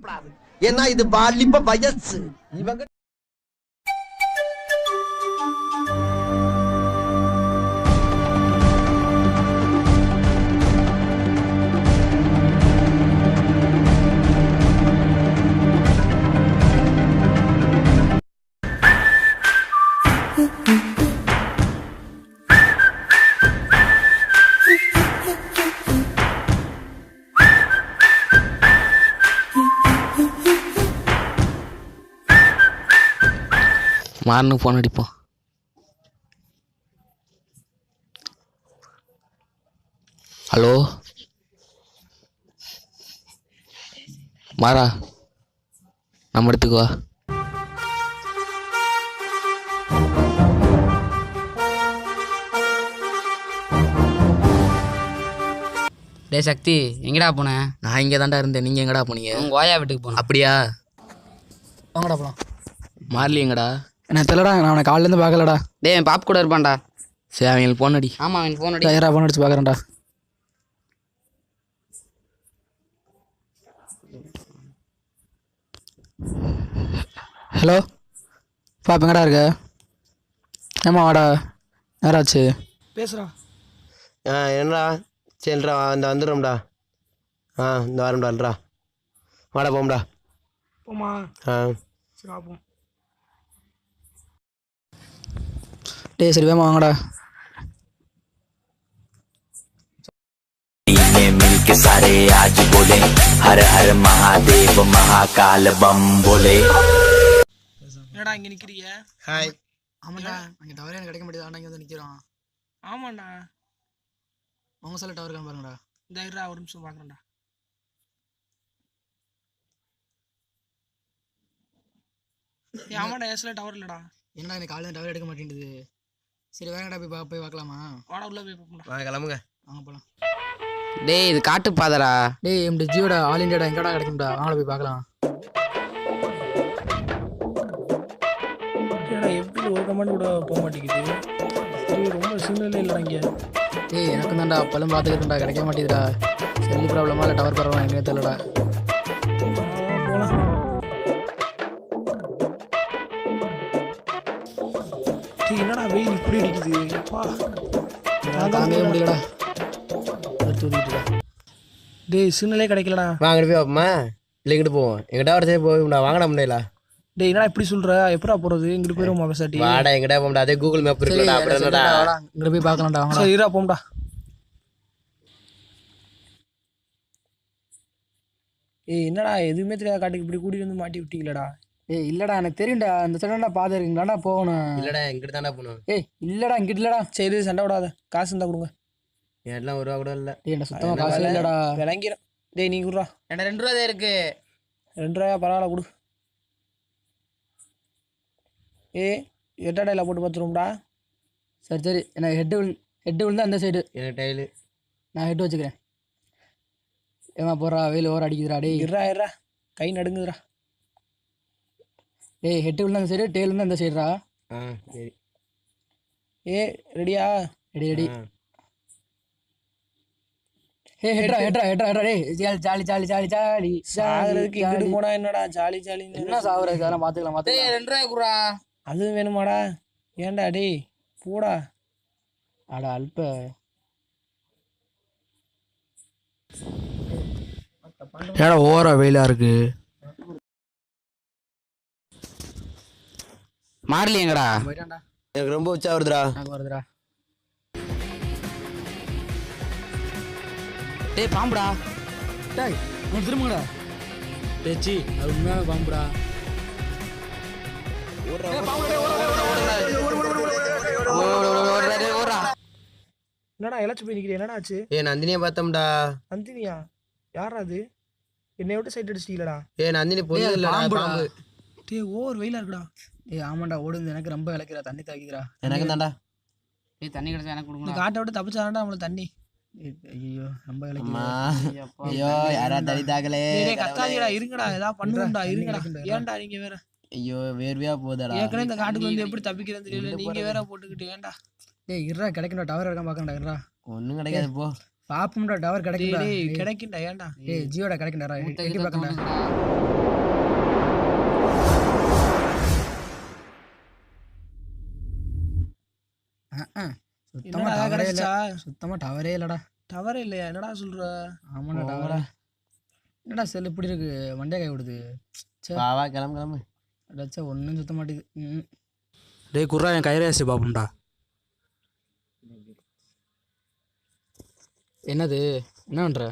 கூடாது ஏன்னா இது வாலிப வயசு இவங்க மாறனுக்கு ஃபோன் அடிப்போம். ஹலோ மாறா நம்ம இடத்துக்கு வா. டேய் சக்தி எங்கடா போன? நான் இங்கே தான்டா இருந்தேன். நீங்கள் எங்கடா போனீங்க? உங்க ஓயா வீட்டுக்கு போனேன் அப்படியா? வாங்கடா போலாம். மாறலி எங்கடா? என்ன தெரியலடா நான் அவனை காலையிலேருந்து பார்க்கலடா. டேய் என் பாப் கூட இருப்பான்டா. சரி அவங்களுக்கு ஃபோன் அடி. ஆமா அவன் ஃபோன் அடி. யாரா ஃபோன் அடிச்சு பார்க்குறேன்டா. ஹலோ? பாப்பா எங்கடா இருக்க? ஏமா வாடா? நேராச்சு பேசுகிறா ஆ என்னடா? சரிடா இந்த வந்துடும்டா ஆ இந்த வரம்டா வாடா போம்டா. போமா ஆ. சரி பார்ப்போம் டேய் சரி வேமா வாங்கடா ने मिलके सारे आज बोले हर हर महादेव महाकाल बम बोले என்னடா இங்க நிக்கிறீங்க ஹாய் ஆமாண்டா அங்கே டவரே எனக்கு கிடைக்க மாட்டேது இங்கே வந்து நிற்கிறோம் ஆமாண்டா உங்கள் சொல்ல டவர் இருக்கான்னு பாருங்கடா இந்த இருடா ஒரு நிமிஷம் பாக்குறேன்டா ஏய் ஆமாடா ஏஸ்ல டவர் இல்லடா என்னடா எனக்கு காலையில் டவர் எடுக்க மாட்டேங்குது சரி வேங்கடா போய் பா போய் பார்க்கலாமா? வாடா உள்ள போய் பார்ப்போம்டா. வாங்க கிளம்புங்க. வாங்க போகலாம் டேய் இது காட்டு பாதரா டேய் எம்டி ஜியோட ஆல் இண்டியாடா எங்கடா கிடைக்கும்டா? வாங்கடா போய் பார்க்கலாம். எப்படி ஒரு கமெண்ட் கூட போக மாட்டேங்குது? சரி ரொம்ப சிக்னலே இல்லடா இங்க. டேய் எனக்கும் தான்டா அப்பெல்லாம் பார்த்துக்கிட்டா கிடைக்க மாட்டேங்குதுடா. செல்லு ப்ராப்ளமா இல்லை டவர் ப்ராப்ளமா எங்கேயும் தெரியலடா. ஆ, அடிக்குது அப்பா. தாங்கவே முடியலடா. எடுத்து ஊதிக்கிட்டுடா டேய் சிக்னலே கிடைக்கலடா. வாங்க போய் பார்ப்போமா இல்லை இங்கிட்டு போவோம். எங்கிட்ட வர சரி போகும்டா வாங்கடா முன்னாடில? டேய் என்னடா இப்படி சொல்ற? எப்படா போறது? இங்கிட்டு போயிருமா பேசாட்டி? வாடா எங்கிட்ட போம்டா அதே கூகுள் மேப் இருக்குல்லடா அப்புறம் என்னடா? இங்கே போய் பார்க்கலாம்டா சரி இருடா போம்டா ஏய் என்னடா? எதுவுமே தெரியாத காட்டுக்கு இப்படி கூட்டிட்டு வந்து மாட்டி விட்டீங்களடா. ஏய் இல்லடா எனக்கு தெரியும்டா இந்த சைடாண்டா பாதை இருக்குங்களாடா போகணும். இல்லடா எங்கிட்ட தானே போகணும். ஏய் இல்லடா இங்கிட்ட இல்லடா சரி சண்டை விடாத. காசு இருந்தா கொடுங்க. என்கிட்டலாம் ஒரு ரூபா கூட இல்லை. என்ன சுத்தமாக காசு இல்லடா. விளங்கிறேன் டேய் நீ குடுறா. என்ன ரெண்டு ரூபா தான் இருக்கு. ரெண்டு ரூபாயா? பரவாயில்ல கொடு. ஏ எட்டாடையில் போட்டு பார்த்துருவோம்டா சரி சரி. எனக்கு ஹெட்டு ஹெட்டு விழுந்தா அந்த சைடு எனக்கு டைலு. நான் ஹெட் வச்சுக்கிறேன். ஏமா போடுறா வெயில் ஓர அடிக்குதுடா டேய். இருறா இருறா கை நடுங்குதுடா. டேய் ஹெட்டு விழுந்தா அந்த சைடு டேல் விழுந்தா அந்த சைடுடா ஆ சரி. ஏ ரெடியா? எடி ஆ. ஏய் ஹெட்ரா ஹெட்ரா ஹெட்ரா ஹெட்ரா டேய் jolly jolly jolly jolly jolly சாகிறதுக்கு ஜாலி. இங்கிட்டு போனா என்னடா ஜாலி ஜாலின்னு என்ன சாகுறதுக்கு அதெல்லாம் பார்த்துக்கலாம் பார்த்துக்கலாம் ரெண்டு ரூபாய் குடுறா. அதுவும் வேணுமாடா? ஏன்டா டேய் போடா. அட அல்ப. ஏடா ஓவரா வெயிலா இருக்கு? எங்கடா? போயிட்டான்டா. எனக்கு ரொம்ப உச்சா வருதுடா. வருதுடா. டேய் பாம்புடா. டேய் நீ திரும்புங்கடா. டேச்சி அது உண்மையான பாம்புடா. என்னடா இழைச்சி போய் நிக்கிறீங்க என்னடா ஆச்சு? ஏ நந்தினியை பார்த்தோம்டா. நந்தினியா? யாரா அது? என்னை விட்டு சைட் அடிச்சிட்டீங்களடா. ஏ நந்தினி பாம்புடா. பாம்பு. டேய் ஓவர் வெயிலா இருக்குடா. ஏய் ஆமாண்டா ஓடுது. எனக்கு ரொம்ப இழக்கிறா தண்ணி தாக்கிக்கிறா எனக்கு தான்டா. டேய் தண்ணி கிடைச்சா எனக்கு கொடுங்க காட்டை விட்டு தப்பிச்சாடா நம்மளுக்கு தண்ணி. ஐயோ ரொம்ப ஐயோ யாரா தடி தாக்கலே. கத்தாதீங்கடா இருங்கடா. ஏதாவது பண்ணுங்கடா இருங்கடா. ஏன்டா நீங்க வேற? ஐயோ வேர்வையா போதடா ஏற்கனவே இந்த காட்டுக்கு வந்து எப்படி தப்பிக்கிறேன்னு தெரியல. நீங்க வேற போட்டுக்கிட்டு ஏன்டா? டேய் இருடா கிடைக்கும்டா. டவர் இருக்கான் பார்க்கணும்டா இருடா. ஒன்றும் கிடைக்காது போ. பாப்போம்டா டவர் டேய் கிடைக்கும்டா ஏன்டா? ஏய் ஜியோடா கிடைக்கும்டா எட்டி பார்க்கணும்டா சுத்தமா டவரே சுத்தமா டவரே இல்லடா. டவரே இல்லையா? என்னடா சொல்ற? ஆமாடா டவரா என்னடா செல் இப்படி இருக்கு? வண்டியா கை விடுது வா வா கிளம்பு கிளம்பு. அடாச்சா ஒண்ணும் சுத்த மாட்டேங்குது. டேய் குர்ரா என் கைராசி பாப்போம்டா. என்னது? என்ன பண்ற?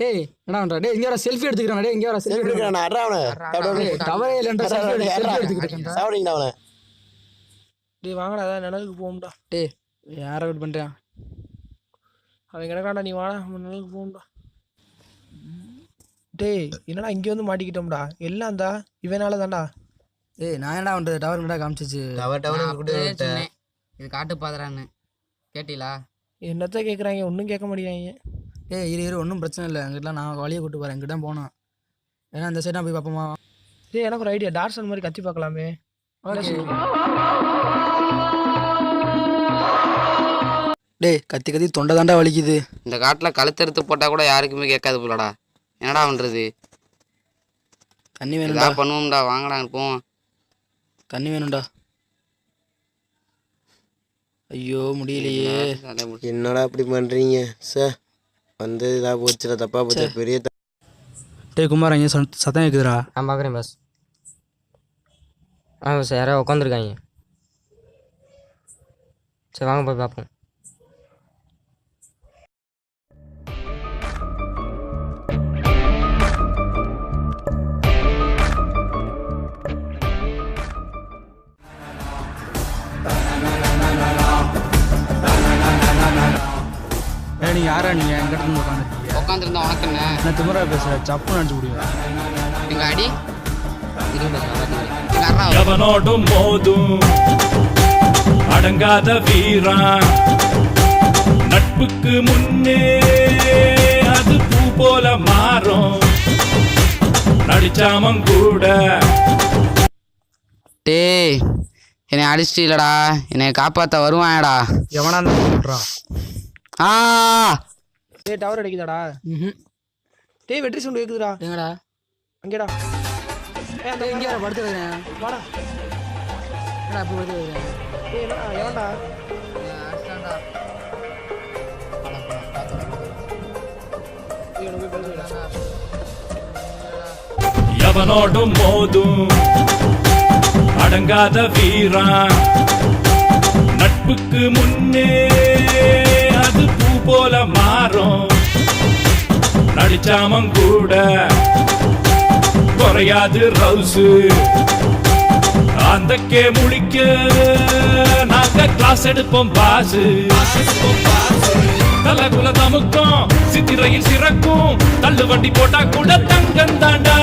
டேய் என்ன பண்ற? டேய் இங்க வர செல்ஃபி எடுத்துக்கிறான் டேய் இங்க வர செல்ஃபி எடுக்கிறான் அட்ரா அவனை. டவரே இல்லைன்ற செல்ஃபி எடுத்துக்கிறேன். சாப்பிடுங்கடா அவனை டேய் வாங்கடா அதான் நிழலுக்கு போகும்டா. டேய் யாரை வெயிட் பண்றேன் அவன் கிடக்காண்டா நீ வாடா அவன் நிழலுக்கு போகும்டா. டேய் என்னடா இங்கே வந்து மாட்டிக்கிட்டோம்டா? எல்லாம் தான் இவனால தான்டா ஏய் நான் என்ன பண்றது? டவர் கிட்ட காமிச்சிச்சு. டவர் டவர் கூட இது காட்டு பாதுறான்னு கேட்டீங்களா? என்னத்த கேட்குறாங்க ஒன்றும் கேட்க மாட்டேங்கிறாங்க. ஏய் இரு இரு ஒன்றும் பிரச்சனை இல்லை. எங்கிட்டலாம் நான் வழியை கூட்டு போகிறேன் எங்கிட்ட போனோம் ஏன்னா இந்த சைடாக போய் பார்ப்போமா? டேய் எனக்கு ஒரு ஐடியா டார்சன் மாதிரி கத்தி பார்க்கலாமே? டேய் கத்தி கத்தி தொண்டை தாண்டா வலிக்குது. இந்த காட்டில் கழுத்தறுத்து போட்டால் கூட யாருக்குமே கேட்காது போலடா. என்னடா பண்ணுறது தண்ணி வேணும்டா. பண்ணுவோம்டா. வாங்கடா போவோம். தண்ணி வேணும்டா. ஐயோ முடியலையே. என்னடா இப்படி பண்றீங்க? சார் வந்து இதா போச்சுடா தப்பா போச்சு பெரிய த- டேய் குமார் இங்கே சத்தம் கேட்குதுடா நான் பார்க்குறேன் பாஸ் ஆ சார் யாரோ உட்காந்துருக்காங்க சரி வாங்க போய் பார்ப்போம் நீ யாரா நீ என்கிட்ட இருந்து உட்காந்துருக்கீங்க உட்காந்துருந்தா உனக்கு என்ன? நான் திமுறா பேசுகிறேன் சப்பு நினச்சி முடியும் எங்க அடி? எவனோடும் மோதும். அடங்காத வீரா. நட்புக்கு முன்னே அது பூ போல மாறும். நடிச்சாமம் கூட. டேய் என்னை அடிச்சிட்டீலடா என்னை காப்பாற்ற வருவான்டா எவனா சொல்கிறான் ஆ. டேய் டவர் அடிக்குதாடா. ம் டேய் வெற்றி சவுண்டு கேட்குதுடா எங்கடா? அங்கேடா. ஏய் அந்த டேய் இங்கே படுத்துக்கிறேன் வாடா. என்னடா அப்படி படுத்துக்கிறேன் டேய் டேய், எனக்கு போய். எவனோடும் மோதும் அடங்காத வீரா. நட்புக்கு முன்னே போல மாறும். நடிச்சாமம் கூட குறையாது ரவுசு. அந்தக்கே முழிக்க நாங்க கிளாஸ் எடுப்போம் பாசு. தலகுல தமுக்கும் சித்திரையில் சிறக்கும். தள்ளு வண்டி போட்டா கூட தங்கம் தாண்டா.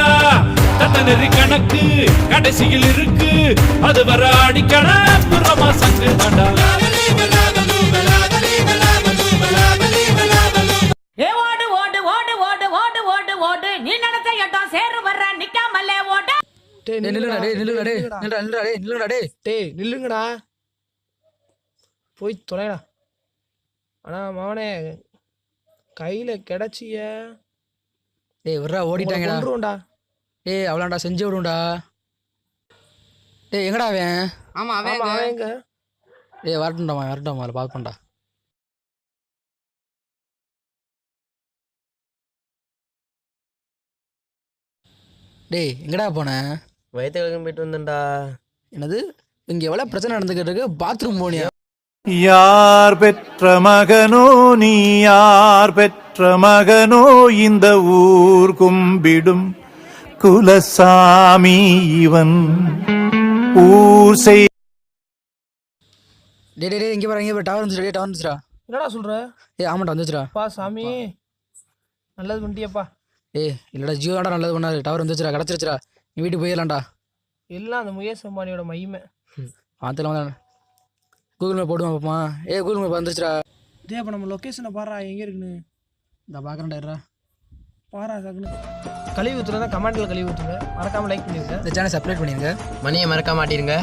தத்த நெறி கணக்கு கடைசியில் இருக்கு. அது வர அடிக்கண புறமா சங்கு தாண்டா. நில்லுடா. நில்லுடா நில்லுடா டேய். நில்லுடா டேய் நில்லுங்கடா. போய் தொலைடா. ஆனா மவனே கையில கிடைச்சிய. டேய் விட்றா ஓடிட்டாங்கடா. கொண்டுருவோம்டா டேய் அவ்வளோடா செஞ்சு விடும்டா டேய் எங்கடா அவன்? ஆமா அவன்? அவன் எங்க? டேய் வரட்டும்டா வரட்டும் அதில் பார்ப்போம்டா டேய் எங்கடா போனேன் வயிற்றுக்கிழங்கு போயிட்டு வந்தேன்டா. என்னது? இங்கே எவ்வளோ பிரச்சனை நடந்துக்கிட்டு இருக்கு? பாத்ரூம் போனியா? யார் பெற்ற மகனோ நீ யார் பெற்ற மகனோ இந்த ஊர் கும்பிடும் குலசாமி இவன். ஊர் செய் டேய் டேய் டேய் இங்கே பாரு இங்கே பாரு டவர் வந்துச்சுடா டவர் வந்துச்சுடா. என்னடா சொல்ற? ஏய் ஆமாண்டா வந்துச்சுடா. பா சாமி. நல்லது பண்ணிட்டியப்பா. ஏய் இல்லைடா ஜியோடா நல்லது பண்ணாரு டவர் வந்துச்சுடா கிடச்சிருச்சுடா. நீ வீட்டுக்கு போயிடலாம்டா. எல்லாம் அந்த முகேஷ் அம்பானியோட மகிமை. ஆத்துல வந்து கூகுள் மேப் போடுவோம் பாப்பா ஏய் கூகுள் மேப் வந்துருச்சுடா. டேய் அப்ப நம்ம லொக்கேஷனை பாரா எங்க இருக்குன்னு? இந்த பார்க்குறேன்டா பாரா டக்குன்னு கழுவி ஊற்றுறதா கமெண்ட்ல கழுவி ஊற்றுங்க மறக்காம லைக் பண்ணிருங்க. இந்த சேனல் சப்ஸ்கிரைப் பண்ணிருங்க. மணியை மறக்க மாட்டீருங்க